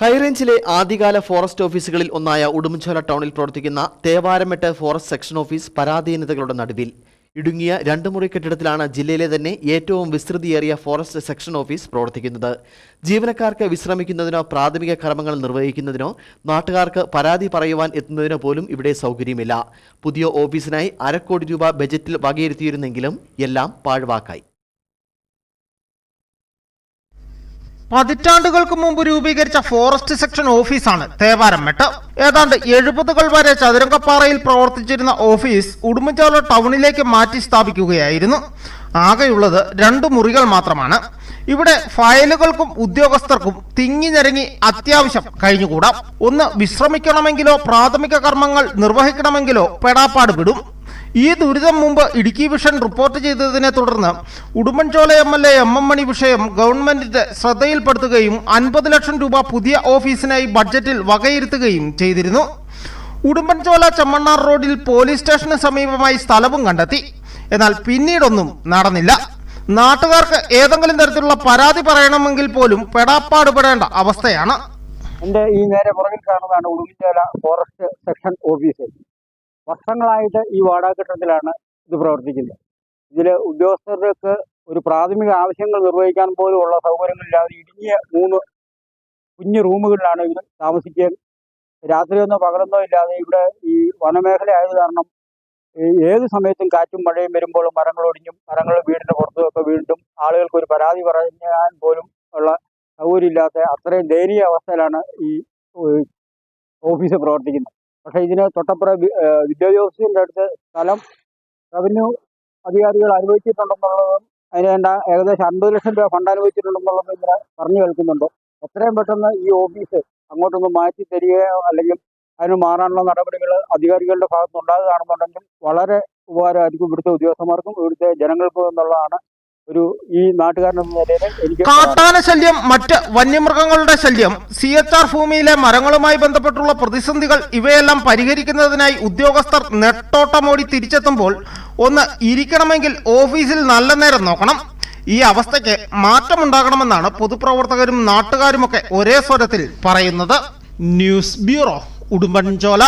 ഹൈറേഞ്ചിലെ ആദ്യകാല ഫോറസ്റ്റ് ഓഫീസുകളിൽ ഒന്നായ ഉടുമ്പൻചോല ടൗണിൽ പ്രവർത്തിക്കുന്ന തേവാരമെട്ട് ഫോറസ്റ്റ് സെക്ഷൻ ഓഫീസ് പരാധീനതകളുടെ നടുവിൽ. ഇടുങ്ങിയ രണ്ട് മുറി കെട്ടിടത്തിലാണ് ജില്ലയിലെ തന്നെ ഏറ്റവും വിസ്തൃതിയേറിയ ഫോറസ്റ്റ് സെക്ഷൻ ഓഫീസ് പ്രവർത്തിക്കുന്നത്. ജീവനക്കാർക്ക് വിശ്രമിക്കുന്നതിനോ പ്രാഥമിക കർമ്മങ്ങൾ നിർവഹിക്കുന്നതിനോ നാട്ടുകാർക്ക് പരാതി പറയുവാൻ എത്തുന്നതിനോ പോലും ഇവിടെ സൗകര്യമില്ല. പുതിയ ഓഫീസിനായി അരക്കോടി രൂപ ബജറ്റിൽ വകയിരുത്തിയിരുന്നെങ്കിലും എല്ലാം പാഴ്വാക്കായി. പതിറ്റാണ്ടുകൾക്ക് മുമ്പ് രൂപീകരിച്ച ഫോറസ്റ്റ് സെക്ഷൻ ഓഫീസാണ് തേവാരം മെട്ട് ഏതാണ്ട് എഴുപതുകൾ വരെ ചതുരംഗപ്പാറയിൽ പ്രവർത്തിച്ചിരുന്ന ഓഫീസ് ഉടുമ്പൻചോല ടൗണിലേക്ക് മാറ്റി സ്ഥാപിക്കുകയായിരുന്നു. ആകെയുള്ളത് രണ്ട് മുറികൾ മാത്രമാണ്. ഇവിടെ ഫയലുകൾക്കും ഉദ്യോഗസ്ഥർക്കും തിങ്ങി ഞെരങ്ങി അത്യാവശ്യം കഴിഞ്ഞുകൂടാം. ഒന്ന് വിശ്രമിക്കണമെങ്കിലോ പ്രാഥമിക കർമ്മങ്ങൾ നിർവഹിക്കണമെങ്കിലോ പെടാപ്പാട് വിടും ഈ ദുരിതം മുമ്പ് ഇടുക്കി വിഷൻ റിപ്പോർട്ട് ചെയ്തതിനെ തുടർന്ന് Udumbanchola M L A M M Mani വിഷയം ഗവൺമെന്റിന്റെ ശ്രദ്ധയിൽപ്പെടുത്തുകയും അൻപത് ലക്ഷം രൂപ പുതിയ ഓഫീസിനായി ബഡ്ജറ്റിൽ വകയിരുത്തുകയും ചെയ്തിരുന്നു. ഉടുമ്പൻചോല ചമ്മണ്ണാർ റോഡിൽ പോലീസ് സ്റ്റേഷന് സമീപമായി സ്ഥലവും കണ്ടെത്തി. എന്നാൽ പിന്നീടൊന്നും നടന്നില്ല. നാട്ടുകാർക്ക് ഏതെങ്കിലും തരത്തിലുള്ള പരാതി പറയണമെങ്കിൽ പോലും പെടാപ്പാടുപെടേണ്ട അവസ്ഥയാണ്. എന്റെ ഈ നേരെ പുറകിൽ കാണുന്നതാണ് ഉടുമ്പൻചോല ഫോറസ്റ്റ് സെക്ഷൻ ഓഫീസ് വർഷങ്ങളായിട്ട് ഈ വാടക കെട്ടിടത്തിലാണ് ഇത് പ്രവർത്തിക്കുന്നത്. ഇതിൽ ഉദ്യോഗസ്ഥർക്ക് ഒരു പ്രാഥമിക ആവശ്യങ്ങൾ നിർവഹിക്കാൻ പോലും ഉള്ള സൗകര്യങ്ങളില്ലാതെ ഇടുങ്ങിയ മൂന്ന് കുഞ്ഞു റൂമുകളിലാണ് ഇവർ താമസിക്കാൻ രാത്രിയൊന്നോ പകലൊന്നോ ഇല്ലാതെ ഇവിടെ ഈ വനമേഖല ആയത് കാരണം ഏത് സമയത്തും കാറ്റും മഴയും വരുമ്പോൾ മരങ്ങൾ ഒടിഞ്ഞും മരങ്ങൾ വീടിന്റെ പുറത്തും ഒക്കെ വീണ്ടും ആളുകൾക്ക് ഒരു പരാതി പറയാൻ പോലും ഉള്ള സൗകര്യമില്ലാത്ത അത്രയും ദയനീയ അവസ്ഥയിലാണ് ഈ ഓഫീസ് പ്രവർത്തിക്കുന്നത്. പക്ഷേ ഇതിന് തൊട്ടപ്പുറ വിദ്യാഭ്യാസത്തിന്റെ ഓഫീസിന്റെ അടുത്ത് സ്ഥലം റവന്യൂ അധികാരികൾ അനുവദിച്ചിട്ടുണ്ടെന്നുള്ളതും അതിന് വേണ്ട ഏകദേശം അൻപത് ലക്ഷം രൂപ ഫണ്ട് അനുവദിച്ചിട്ടുണ്ടെന്നുള്ളതും ഇങ്ങനെ പറഞ്ഞു കേൾക്കുന്നുണ്ട്. എത്രയും പെട്ടെന്ന് ഈ ഓഫീസ് അങ്ങോട്ടൊന്ന് മാറ്റി തരികയോ അല്ലെങ്കിൽ അതിന് മാറാനുള്ള നടപടികൾ അധികാരികളുടെ ഭാഗത്ത് ഉണ്ടാകുകയാണെന്നുണ്ടെങ്കിൽ വളരെ ഉപകാരമായിരിക്കും ഇവിടുത്തെ ഉദ്യോഗസ്ഥന്മാർക്കും ഇവിടുത്തെ ജനങ്ങൾക്കും എന്നുള്ളതാണ് ഒരു ഈ നാട്ടുകാരനെന്ന കാട്ടാന ശല്യം മറ്റ് വന്യമൃഗങ്ങളുടെ ശല്യം സി എച്ച് ആർ ഭൂമിയിലെ മരങ്ങളുമായി ബന്ധപ്പെട്ടുള്ള പ്രതിസന്ധികൾ ഇവയെല്ലാം പരിഹരിക്കുന്നതിനായി ഉദ്യോഗസ്ഥർ നെട്ടോട്ടമോടി തിരിച്ചെത്തുമ്പോൾ ഒന്ന് ഇരിക്കണമെങ്കിൽ ഓഫീസിൽ നല്ല നേരം നോക്കണം. ഈ അവസ്ഥയ്ക്ക് മാറ്റമുണ്ടാകണമെന്നാണ് പൊതുപ്രവർത്തകരും നാട്ടുകാരുമൊക്കെ ഒരേ സ്വരത്തിൽ പറയുന്നത്. News bureau Udumbanchola.